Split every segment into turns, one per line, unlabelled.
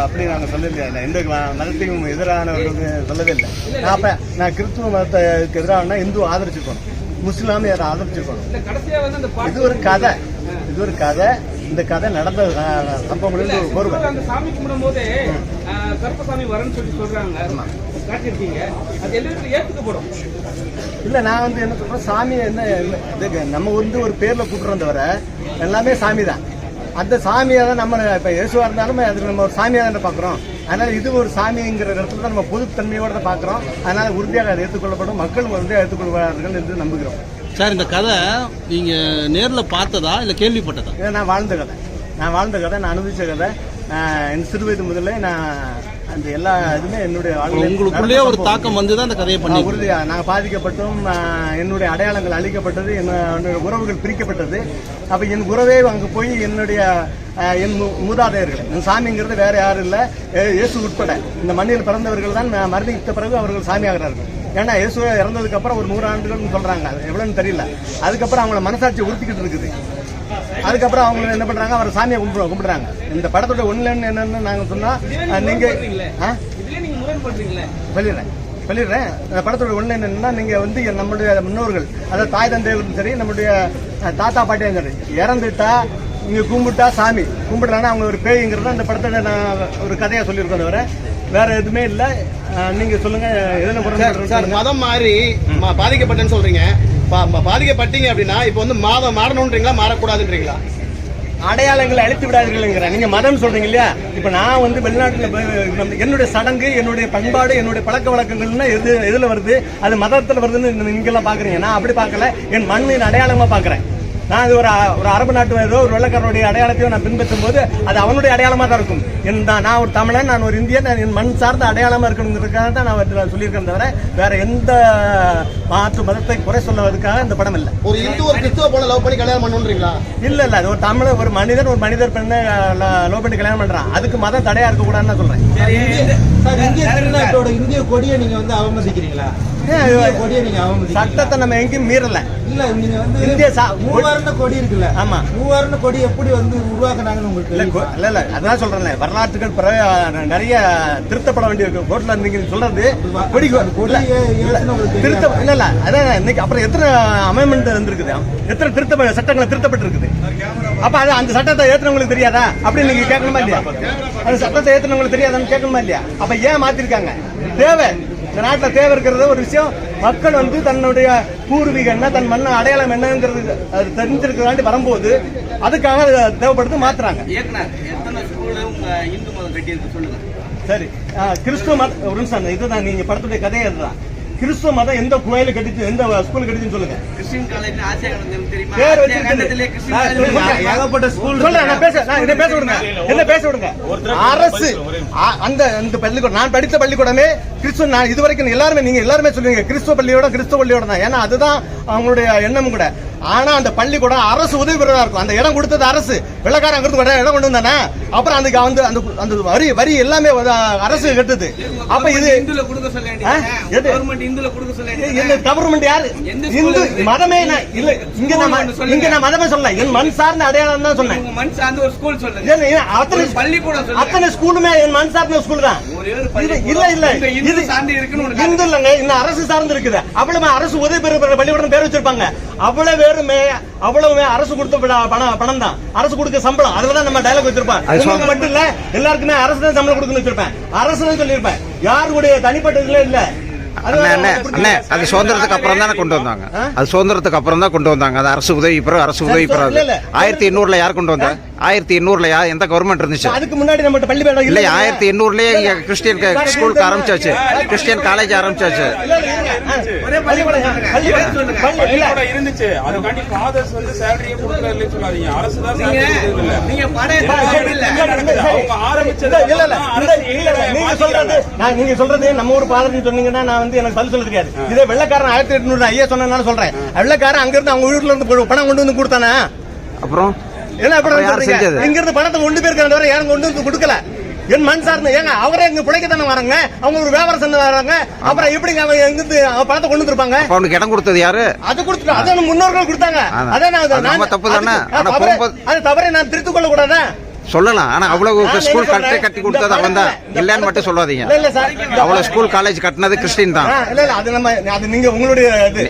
அப்படி நாங்கள் சொல்லலையா இல்லை எந்த மதத்தையும் எதிரானவர்கள் சொல்லவே இல்லை நான் அப்போ நான் கிறிஸ்துவ மதத்துக்கு எதிரான இந்து
இல்ல கடைசியா வந்து அந்த
இது ஒரு கதை. இது ஒரு கதை. இந்த கதை நடந்த அஹ், சம்பவங்களில் ஒரு கோருவை.
அந்த சாமி கும்பிடும் போதே கருப்பசாமி வரன்னு சொல்லி சொல்றாங்க. காட்டியிருக்கீங்க. அது எல்லாரும் ஏத்துக்கப்படும்.
இல்லை நான் வந்து என்ன சொல்கிறேன் சாமி என்ன நம்ம வந்து ஒரு பேரில் கூப்பிட்றோம் தவிர எல்லாமே சாமி தான் அந்த சாமியை தான் நம்ம இப்போ இயேசுவாக இருந்தாலும் அது நம்ம ஒரு சாமியாக தானே பார்க்குறோம். அதனால் இது ஒரு சாமிங்கிற இடத்துல தான் நம்ம பொதுத்தன்மையோட தான் பார்க்குறோம். அதனால் உறுதியாக அதை ஏற்றுக்கொள்ளப்படும். மக்கள் உறுதியாக ஏற்றுக்கொள்வார்கள் என்று நம்புகிறோம்.
சார் இந்த கதை நீங்க நேர்ல பார்த்ததா இல்ல கேள்விப்பட்டதா?
இதை நான் வாழ்ந்த கதை. நான் வாழ்ந்த கதை நான் அனுபவிச்ச கதை. என் சிறு வயது முதல்ல நான் அந்த எல்லா இதுவுமே என்னுடைய வாழ்க்கையில
உங்களுக்குள்ளேயே ஒரு தாக்கம் வந்து தான் அந்த கதையை பண்ணி
உறுதியா நாங்கள் பாதிக்கப்பட்டோம் என்னுடைய அடையாளங்கள் அழிக்கப்பட்டது என்ன- என்னுடைய உறவுகள் பிரிக்கப்பட்டது. அப்ப என் உறவே அங்க போய் என்னுடைய என் மு- மூதாதையர்கள் என் சாமிங்கிறது வேற யாரும் இல்ல. இயேசு உட்பட. இந்த மண்ணில் பிறந்தவர்கள் தான் மரணித்த பிறகு அவர்கள் சாமியாகிறார்கள். ஏன்னா இயேசு இறந்ததுக்கு அப்புறம் ஒரு நூறு ஆண்டுகள்னு சொல்றாங்க. அது எவ்வளவுன்னு தெரியல. அதுக்கப்புறம் அவங்கள மனசாட்சி உறுத்திக்கிட்டு இருக்குது. அதுக்கப்புறம் அவங்க என்ன பண்றாங்க? அவர் சாமியை கும்பிடு கும்பிடுறாங்க. இந்த படத்தோட ஒண்ணு என்னன்னு நாங்க சொன்னா நீங்க சொல்லிடுறேன். சொல்லிடுறேன். அந்த படத்தோட ஒண்ணு என்னன்னா நீங்க வந்து நம்மளுடைய முன்னோர்கள் அதாவது தாய் தந்தையர்களும் சரி நம்மளுடைய தாத்தா பாட்டியும் சரி இறந்துட்டா இங்க கும்பிட்டா சாமி. கும்பிடலன்னா அவங்க ஒரு பேய்ங்கிறத அந்த படத்தோட நான் ஒரு கதையா சொல்லியிருக்கோம் தவிர வேற எதுவுமே இல்ல. நீங்க சொல்லுங்க
சார் மதம் மாறி பாதிக்கப்பட்டேன்னு சொல்றீங்க. பாதிக்கப்பட்டீங்க அப்படின்னா இப்போ வந்து மாதம் மாறணுன்றீங்களா மாறக்கூடாதுன்றீங்களா?
அடையாளங்களை அழித்து விடாதீர்கள்ங்கிற நீங்க மதம் சொல்றீங்க இல்லையா? இப்ப நான் வந்து வெளிநாட்டில் என்னுடைய சடங்கு என்னுடைய பண்பாடு என்னுடைய பழக்க வழக்கங்கள்னா எது எதுல வருது? அது மதத்தில் வருதுன்னு நீங்க எல்லாம் பாக்குறீங்க. நான் அப்படி பார்க்கல. என் மண்ணின் அடையாளமா பாக்குறேன். நான் இது ஒரு ஒரு அரபு நாட்டு ஏதோ ஒரு வெள்ளக்காரனுடைய அடையாளத்தையும் நான் பின்பற்றும் போது அது அவனுடைய அடையாளமா தான் இருக்கும். என் நான் நான் ஒரு தமிழன் நான் ஒரு இந்தியன் நான் என் மண் சார்ந்த அடையாளமா இருக்கணுங்கிறதுக்காக தான் நான் சொல்லியிருக்கேன் தவிர வேற எந்த மாற்று மதத்தை குறை சொல்வதற்காக இந்த படம் இல்லை.
ஒரு இந்து ஒரு கிறிஸ்துவ போல லவ் பண்ணி கல்யாணம் பண்ணணுன்றீங்களா
இல்ல இல்ல. அது ஒரு தமிழ ஒரு மனிதன் ஒரு மனிதர் பெண்ணை லோ பண்ணி கல்யாணம் பண்றான். அதுக்கு மதம் தடையா இருக்க கூடாதுன்னு சொல்றேன்.
சார் இந்திய கொடியை நீங்க வந்து அவமதிக்கிறீங்களா?
சட்டத்தை நம்ம எங்கேயும் மீறல.
இல்ல நீங்க வந்து
இந்திய
கொடி இருக்குல்ல
ஆமா.
மூவர்ண கொடி எப்படி வந்து உருவாக்குனாங்கன்னு உங்களுக்கு
இல்ல அதான் சொல்றேன் வரலாற்றுகள் நிறைய திருத்தப்பட வேண்டிய கோர்ட்ல நீங்க சொல்றது கொடி திருத்த? இல்ல இல்ல அதான் இன்னைக்கு அப்புறம் எத்தனை அமெண்ட்மெண்ட் வந்திருக்குது எத்தனை திருத்த சட்டங்கள் திருத்தப்பட்டிருக்குது? அப்ப அது அந்த சட்டத்தை ஏத்துனவங்களுக்கு தெரியாதா? அப்படி நீங்க கேட்கணுமா இல்லையா? அந்த சட்டத்தை ஏத்துனவங்களுக்கு தெரியாதான்னு கேட்கணுமா இல்லையா? அப்ப ஏன் மாத்திருக்காங்க? தேவை. இந்த நாட்டுல தேவை இருக்கிறது ஒரு விஷயம். மக்கள் வந்து தன்னுடைய பூர்வீகம் என்ன தன் மண்ண அடையாளம் என்னங்கிறது அது தெரிஞ்சிருக்கிறாண்டி வரும்போது அதுக்காக அது தேவைப்படுது மாத்துறாங்க.
இந்து மதம் கட்டியிருக்கு சொல்லுங்க.
சரி கிறிஸ்துவ மத ஒரு நிமிஷம் இதுதான் நீங்க படத்துடைய கதையே இதுதான் கிறிஸ்துவ மதம் எந்த கோயில கட்டிச்சு எந்த ஸ்கூல் கட்டிச்சுன்னு சொல்லுங்க.
ஏகப்பட்ட ஸ்கூல்
சொல்றேன் நான் பேச நான் இதை பேச விடுங்க? என்ன பேச விடுங்க? அரசு. அந்த அந்த பள்ளிக்கூடம் நான் படித்த பள்ளிக்கூடமே கிறிஸ்துவ நான் இது வரைக்கும் எல்லாருமே நீங்க எல்லாருமே சொல்லுவீங்க கிறிஸ்துவ பள்ளியோட கிறிஸ்துவ பள்ளியோட தான். ஏன்னா அதுதான் அவங்களுடைய எண்ணம் கூட. ஆனா அந்த பள்ளிக்கூடம் அரசு உதவி பெறதா இருக்கும். அந்த இடம் கொடுத்தது அரசு. வெள்ளக்காரன் வர இடம் கொண்டு வந்தானே? அப்புறம் அதுக்கு வந்து அந்த அந்த வரி வரி எல்லாமே அரசு கட்டுது. அப்ப இது?
கவர்மெண்ட்
யாரு? இந்து மதமே இல்ல. இங்க நான். இங்க நான் மதமே சொல்ல என் மண் சார்ந்த அடையாளம் தான் சொன்னேன்.
மண் சார்ந்த ஒரு ஸ்கூல் சொல்லுங்க.
அத்தனை
பள்ளிக்கூடம்.
அத்தனை ஸ்கூலுமே என் மண் சார்ந்த ஸ்கூல் தான். இல்ல இல்ல. இது
சார்ந்து இருக்குன்னு
இந்து இல்லங்க இன்னும் அரசு சார்ந்து இருக்குது அவ்வளவு அரசு உதவி பெற பள்ளிக்கூடம் பேர் வச்சிருப்பாங்க. அவ்வளவு பேருமே அவ்வளவு அரசு கொடுத்த பண- பணம் பணம் தான். அரசு கொடுக்க சம்பளம். அதுலதான் நம்ம டைலாக் வச்சிருப்போம். மட்டும் இல்ல எல்லாருக்குமே அரசு தான் சம்பளம் கொடுக்கணும்னு வச்சிருப்பேன். அரசு சொல்லியிருப்பேன். யாருடைய தனிப்பட்ட இதுல இல்ல. அது
அண்ணே அண்ணே அண்ணே அது சுதந்திரத்துக்கு அப்புறம் தானே கொண்டு வந்தாங்க? அது சுதந்திரத்துக்கு அப்புறம் தான் கொண்டு வந்தாங்க. அது அரசு உதவி பிறகு அரசு உதவி
இல்ல.
ஆயிரத்தி எண்ணூறுல யார் கொண்டு வந்தா? ஆயிரத்தி எண்ணூறுல யார் எந்த கவர்மெண்ட் இருந்துச்சு?
அதுக்கு முன்னாடி நம்ம பள்ளி
இல்ல ஆயிரத்தி எண்ணூறுலயே இங்க கிறிஸ்டியன் க- ஸ்கூலுக்கு ஆரம்பிச்சாச்சு. கிறிஸ்டியன் காலேஜ் ஆரம்பிச்சாச்சு.
ஒரே
இருந்துச்சு. அதுக்காண்டி ஃபாதர்ஸ் வந்து சேலரியே கொடுக்கறதுல சொல்லாதீங்க. அரசு தான்
நீங்க
சொல்றது நான் நீங்க சொல்றது நம்ம ஊர் பாதர்னு சொன்னீங்கன்னா நான் வந்து எனக்கு பதில் சொல்ல தெரியாது. இதே வெள்ளக்காரன் ஆயிரத்தி எட்நூறு ஐயா சொன்னதுனால சொல்றேன். வெள்ளக்காரன் அங்க இருந்து அவங்க வீட்டுல இருந்து பணம் கொண்டு வந்து கொடுத்தானே?
அப்புறம்?
என்ன
அப்புறம்
சொல்றீங்க? இங்க இருந்து பணத்தை கொண்டு போயிருக்காங்க தவிர யாரும் கொண்டு வந்து கொடுக்கல. என் மண் சார்ந்த ஏங்க அவரே இங்க பிழைக்க தானே வராங்க? அவங்க ஒரு வியாபாரம் செஞ்சு வராங்க. அப்புறம் எப்படிங்க அவங்க எங்க இருந்து பணத்தை கொண்டு வந்திருப்பாங்க?
அவனுக்கு இடம் கொடுத்தது யாரு?
அது கொடுத்துட்டு அதான் முன்னோர்கள் கொடுத்தாங்க.
அதான்.
நான்
அது தப்பு தானே?
அது தவறை நான் திருத்திக் கொள்ள கூடாதா
சொல்லலாம். ஆனா அவ்வளவு ஸ்கூல்
என்ன
கட்டி கொடுத்தது அவன் தான். இல்லைன்னு மட்டும் சொல்லாதீங்க. அவ்வளவு ஸ்கூல் காலேஜ் கட்டினது கிறிஸ்டின் தான்.
அது நம்ம அது நீங்க உங்களுடைய இது.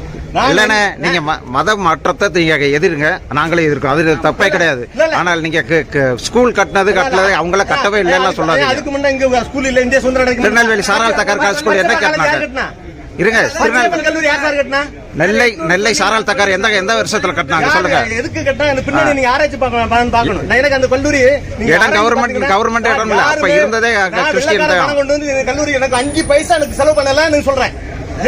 இல்லண்ணே நீங்க மத மாற்றத்தை நீங்க எதிருங்க. நாங்களே எதிர்க்கோம் அது தப்பே கிடையாது. ஆனால் நீங்க ஸ்கூல் கட்டினது கட்டலது அவங்கள கட்டவே இல்லைன்னா சொல்லாதீங்க. திருநெல்வேலி சாராள் தக்கார் ஸ்கூல் என்ன கட்டினாங்க? இருங்க நெல்லை நெல்லை சாராள் தக்கார் எந்த எந்த வருஷத்துல கட்டினாங்க? சொல்லுங்க.
எதுக்கு கட்டினா? பின்னாடி நீங்க ஆராய்ச்சி பார்க்கணும். பார்க்கணும் எனக்கு அந்த கல்லூரி
இடம்
பார்த்தீங்கன்னா,
government இடம் இல்ல. அப்ப இருந்ததே கிறிஸ்டியன் தான்.
கொண்டு வந்து கல்லூரி எனக்கு அஞ்சு பைசா எனக்கு செலவு பண்ணல சொல்றேன்.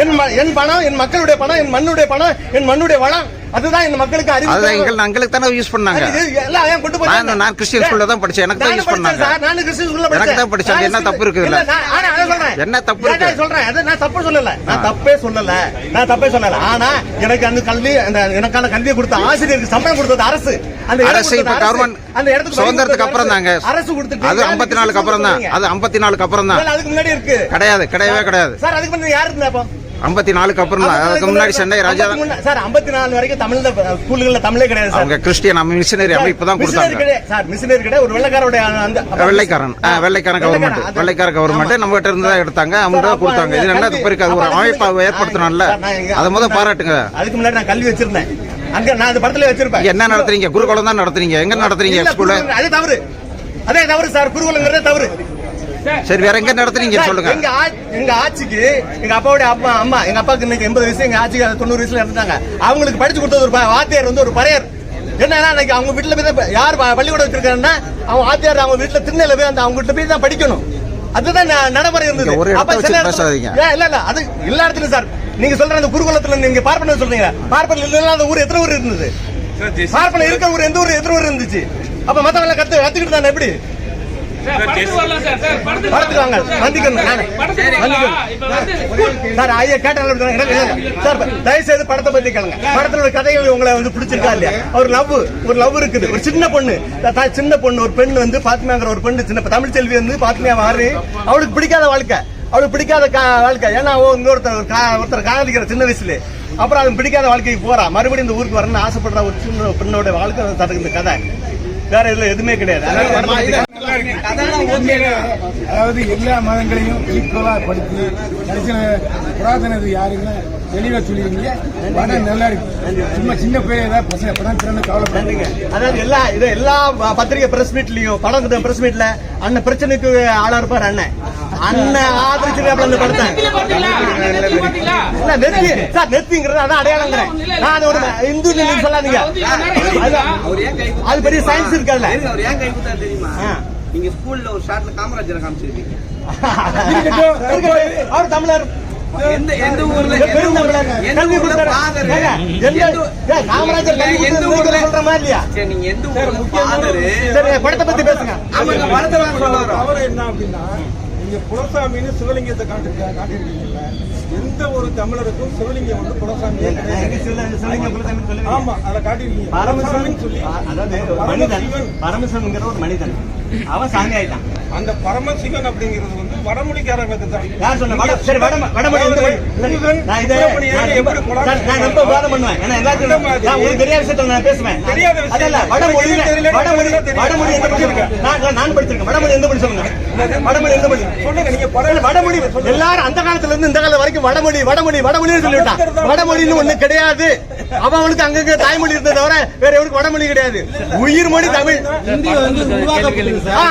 என் என் பணம் என் மக்களுடைய பணம் என் மண்ணுடைய பணம் என் மண்ணுடைய வளம் அதுதான் இந்த மக்களுக்கு அறிவு
அதுதான்
தேவை.
எங்கள் எங்களுக்கு தானே யூஸ் பண்ணாங்க.
அது இது எல்லாம் ஏன் கொண்டு போய்
நான் நான் கிறிஸ்டியன் ஸ்கூல்ல தான் படிச்சேன். எனக்கு தான் யூஸ் பண்ணாங்க
படிச்சேன் சார், நானும் கிறிஸ்டியன் ஸ்கூல்ல
எனக்கு தான் படிச்சேன்.
நான்
என்ன தப்பு
இல்ல? நான் சொல்றேன்.
என்ன இருக்கு?
சொல்றேன்? அது நான் தப்பு சொல்லல. நான் தப்பே சொல்லல. நான் தப்பே சொல்லல. ஆனா எனக்கு அந்த கல்வி அந்த எனக்கான கல்வியை கொடுத்த ஆசிரியருக்கு சம்பளம் கொடுத்தது அரசு. அந்த
அரசு இப்ப. கவர்மெண்ட்
அந்த இடத்துக்கு
சுதந்திரத்துக்கு அப்புறம் தாங்க.
அரசு. கொடுத்துட்டு
அது
யாருக்கு
ஐம்பத்தி நாலுக்கு அப்புறம் தான்? அது ஐம்பத்தி நாலுக்கு அப்புறம் தான்.
அதுக்கு முன்னாடி இருக்கு.
கிடையாது கிடையவே கிடையாது.
சார் அதுக்கு முன்னாடி யாரு இருந்தா அப்போ?
ஐம்பத்தி நாலுக்கு அப்புறம் தான். அதுக்கு முன்னாடி சென்னை ராஜா
சார் 54 வரைக்கும் தமிழ்ல ஸ்கூல்கள்ல தமிழே கிடையாது
அவங்க கிறிஸ்டியன் மிஷினரி அமைப்பு தான்
மிஷினரி
கொடுத்தாங்க
சார் மிஷினரி கிடையாது. ஒரு வெள்ளக்காரோட அந்த
வெள்ளைக்காரன். வெள்ளைக்காரன் கவர்மெண்ட் வெள்ளைக்கார கவர்மெண்ட் நம்ம கிட்ட இருந்து தான் எடுத்தாங்க அவங்க தான் கொடுத்தாங்க. இது என்ன இருக்கு அது ஒரு அமைப்பை ஏற்படுத்தணும்ல. அதை முத பாராட்டுங்க.
அதுக்கு முன்னாடி நான் கல்வி வச்சிருந்தேன். அங்க நான் அந்த படத்துல வச்சிருப்பேன்.
என்ன நடத்துறீங்க? குருகுலம் தான் நடத்துறீங்க. எங்க நடத்துறீங்க ஸ்கூல்ல
அது தவறு. அதே தவறு சார். குருகுலங்கிறதே தவறு.
சரி. வேற எங்க நடத்துறீங்க சொல்லுங்க.
எங்க எங்க ஆட்சிக்கு எங்க அப்பாவுடைய அப்பா அம்மா எங்க அப்பாவுக்கு இன்னைக்கு எண்பது வயசு எங்க ஆட்சிக்கு தொண்ணூறு வயசுல இறந்துட்டாங்க. அவங்களுக்கு படிச்சு கொடுத்தது ஒரு ப- வாத்தியார் வந்து ஒரு பறையர். என்னன்னா இன்னைக்கு அவங்க வீட்டுல போய் தான் யார் பள்ளிக்கூடம் வச்சிருக்காருன்னா அவங்க வாத்தியார் அவங்க வீட்டுல திருநெல்ல போய் அந்த அவங்க வீட்டுல போய் தான் படிக்கணும். அதுதான் நடைமுறை இருந்தது. அப்ப சில இல்ல இல்ல அது எல்லா இடத்துலயும் சார். நீங்க சொல்ற அந்த குருகுலத்துல நீங்க பார்ப்பன சொல்றீங்க. பார்ப்பன இல்லாத ஊர் எத்தனை ஊர் இருந்தது? பார்ப்பன இருக்கிற ஊர் எந்த ஊர் எத்தனை ஊர் இருந்துச்சு? அப்ப மத்தவங்க கத்து கத்துக்கிட்டு தானே எப்படி?
படத்துக்கு
வாங்க. வந்துக்கணும். சார் ஐயா சார் தயவு செய்து படத்தை பத்தி கேளுங்க. படத்துல ஒரு கதைகள் உங்களை வந்து பிடிச்சிருக்கா இல்லையா? ஒரு லவ் ஒரு லவ் இருக்குது. ஒரு சின்ன பொண்ணு. சின்ன பொண்ணு ஒரு பெண் வந்து பாத்மியாங்கிற ஒரு பெண்ணு சின்ன தமிழ் செல்வி வந்து பாத்மியா மாறி அவளுக்கு பிடிக்காத வாழ்க்கை. அவளுக்கு பிடிக்காத வாழ்க்கை. ஏன்னா இன்னொருத்தர் ஒருத்தர் காதலிக்கிற சின்ன வயசுல அப்புறம் அது பிடிக்காத வாழ்க்கைக்கு போறா. மறுபடியும் இந்த ஊருக்கு வரணும்னு ஆசைப்படுற ஒரு சின்ன பெண்ணோட வாழ்க்கை தடுக்குது இந்த கதை. வேற இதுல எதுவுமே கிடையாது.
அதாவது எல்லா மதங்களையும் ஈக்குவலா படித்து கடைசியில புராதனது யாருன்னு தெளிவா சொல்லிருக்கீங்க. படம் நல்லா இருக்கு. சும்மா சின்ன பையன் ஏதாவது பசங்க படம் திறந்து கவலைப்படுறீங்க
அதாவது எல்லா இது எல்லா பத்திரிகை பிரஸ் மீட்லயும் படம் பிரஸ் மீட்ல அண்ணன் பிரச்சனைக்கு ஆளா இருப்பார் அண்ணன். அண்ணன் ஆதரிச்சிருக்காப்ல அந்த படத்தை? இல்ல நெத்தி. சார் நெத்திங்கிறது அதான் அடையாளங்கிறேன். நான் அது ஒரு இந்து நீங்க சொல்லாதீங்க. அது- அது பெரிய சயின்ஸ் இருக்காதுல்ல
அவர் ஏன் கை கொடுத்தா தெரியுமா. நீங்க ஸ்கூல்ல ஒரு ஷாட்ல காமராஜரை காமிச்சிருக்கீங்க
அவர் தமிழர். படத்தை பத்தி பேசுங்க.
நீங்க குலசாமின்னு சிவலிங்கத்தை காட்டிருக்க காட்டியிருக்கீங்கல்ல எந்த ஒரு தமிழருக்கும் சிவலிங்கம் வந்து கிடையாது. ஆமா அதை காட்டியிருக்கீங்க.
பரமசிவன் சொல்லி அதாவது மனிதன் பரமசிவன்கிற ஒரு மனிதன். அவன் சாமி ஆயிட்டான்
அந்த பரமசிவன் அப்படிங்கிறது வந்து வடமொழிக்காரங்களுக்கு தான்
யார் சொன்ன? வட சரி வட வடமொழி மொழி? நான் இதை நான் ரொம்ப- நான் வாதம் பண்ணுவேன். ஏன்னா எல்லாத்துக்கும் நான் ஒரு தெரியாத விஷயத்துல நான் பேசுவேன்.
தெரியாத
அதல்ல வடமொழி வடமொழி. வடமொழி எந்த படிச்சிருக்கேன் நான் நான் நான் படிச்சிருக்கேன். வடமொழி எந்த மொழி சொல்லுங்க வடமொழி எந்த மொழி
சொல்லுங்க நீங்க
வடமொழி எல்லாரும் அந்த காலத்துல இருந்து இந்த காலம் வரைக்கும் வடமொழி வடமொழி வடமொழின்னு சொல்லிவிட்டான் வடமொழின்னு ஒண்ணு கிடையாது. அவனுக்கு அங்கங்க தாய்மொழி இருந்ததை தவிர வேற எவருக்கு வடமொழி கிடையாது. உயிர் மொழி தமிழ்.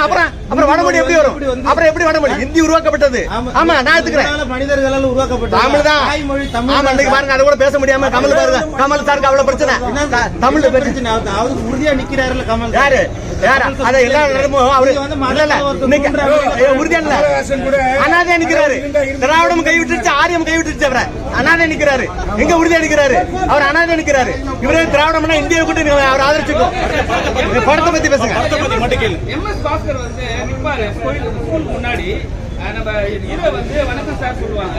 அப்புறம் அப்புறம் வடமொழி எப்படி வரும்? அப்புறம் எப்படி வடமொழி? ஹிந்தி உருவாக்கப்பட்டது. ஆமா. நான் எடுத்துக்கிறேன்.
மனிதர்களால் உருவாக்கப்பட்டது.
தமிழ் தான்.
தாய்மொழி தமிழ்
ஆமா இன்னைக்கு பாருங்க அது கூட பேச முடியாம கமல் பாருங்க. கமல் சாருக்கு அவ்வளவு பிரச்சனை. தமிழ் பிரச்சனை?
பிரச்சனை? அவர் அவர் உறுதியா நிக்கிறாருல கமல்
யாரு? யாரு? அத எல்லா நேரமும் அவரு உறுதியா இல்ல. அனாதையா நிக்கிறாரு. திராவிடம் கை விட்டுருச்சு ஆரியம் கை விட்டுருச்சு அவரை. அனாதை நிக்கிறாரு. எங்க உறுதியா நிக்கிறாரு? அவர் அனாதை நிக்கிறாரு. இவரே திராவிடம்னா இந்தியா கூட்டு நீங்க அவர் ஆதரிச்சுக்கும் இந்த படத்தை பத்தி பேசுங்க.
எம்எஸ் பாஸ்கர் வந்து நிப்பாரு. கோயில் ஸ்கூலுக்கு முன்னாடி நம்ம ஹீரோ வந்து வணக்கம் சார் சொல்லுவாங்க.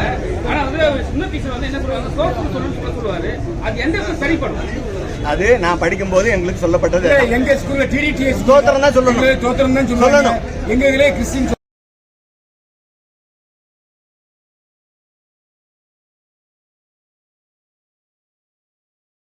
ஆனா வந்து சின்ன டீச்சர் வந்து என்ன சொல்லுவாங்க? சோப்பு சொல்லணும்னு சொல்ல சொல்லுவாரு. அது எந்த சரிப்படும்?
அது நான் படிக்கும் போது எங்களுக்கு சொல்லப்பட்டது.
எங்க ஸ்கூல்ல டிடிடிஎஸ்
ஸ்தோத்திரம் தான் சொல்லணும்.
தோத்திரம் தான்
சொல்லணும்.
சொல்லணும். எங்க இதுல கிறிஸ்டின்